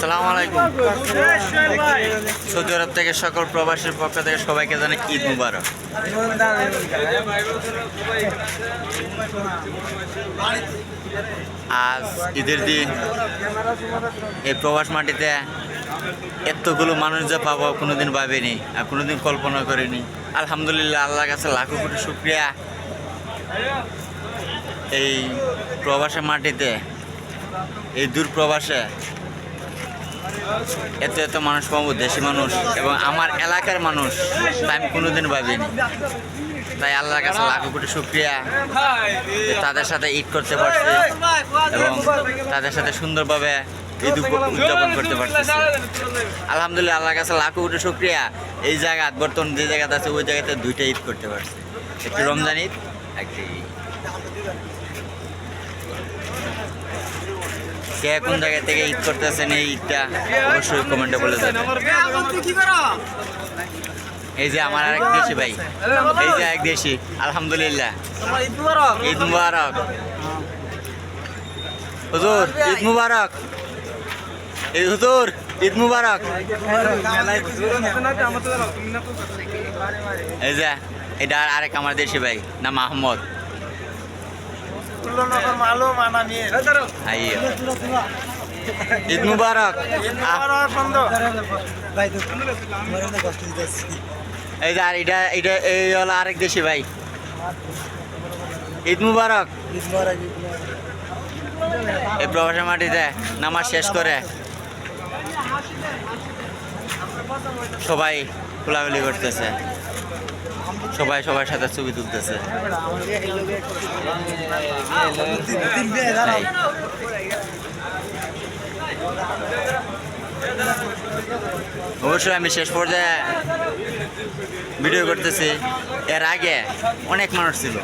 সালাম আলাইকুম। সৌদি আরব থেকে সকল প্রবাসীর পক্ষ থেকে সবাইকে জানাই ঈদ মুবারক। আজ ঈদের দিন। এই প্রবাস মাটিতে এতগুলো মানুষ যা পাবো, কোনোদিন ভাবিনি আর কোনোদিন কল্পনা করিনি। আলহামদুলিল্লাহ, আল্লাহর কাছে লাখো কোটি শুক্রিয়া। এই প্রবাসের মাটিতে, এই দূর প্রবাসে এত এত মানুষ পাবো, দেশি মানুষ, এবং আমার এলাকার মানুষ, তা আমি কোনোদিন ভাবিনি। তাই আল্লাহর কাছে লাখো কোটি শুক্রিয়া তাদের সাথে ঈদ করতে পারছি এবং তাদের সাথে সুন্দরভাবে ঈদ উদযাপন করতে পারতেছি আলহামদুলিল্লাহ, আল্লাহর কাছে লাখো কোটি শুক্রিয়া। এই জায়গা, বর্তমান যে জায়গাতে আছে, ওই জায়গাতে দুইটা ঈদ করতে পারছি। একটি রমজান ঈদ, একটি কে কোন জায়গা থেকে ঈদ করতেছেন এই ঈদটা, অবশ্যই কমেন্টে বলে এই যে আমার আরেক দেশি ভাই। এই যে এক দেশি, আলহামদুলিল্লাহ। ঈদ মুবারক। হুজুর, ঈদ মুবারক। হুজুর, ঈদ মুবারক। এই যে, এটা আর আরেক আমার দেশি ভাই, নাম আহমদ। আইয়ো। ঈদ মুবারক। এই যে আর এটা এটা এই হলো আরেক দেশি ভাই। ঈদ মুবারক। এই প্রবাসের মাটিতে নামাজ শেষ করে সবাই খোলাখুলি করতেছে। সবাই সবার সাথে ছবি তুলতেছে। অবশ্যই আমি শেষ পর্যায়ে ভিডিও করতেছি। এর আগে অনেক মানুষ ছিল।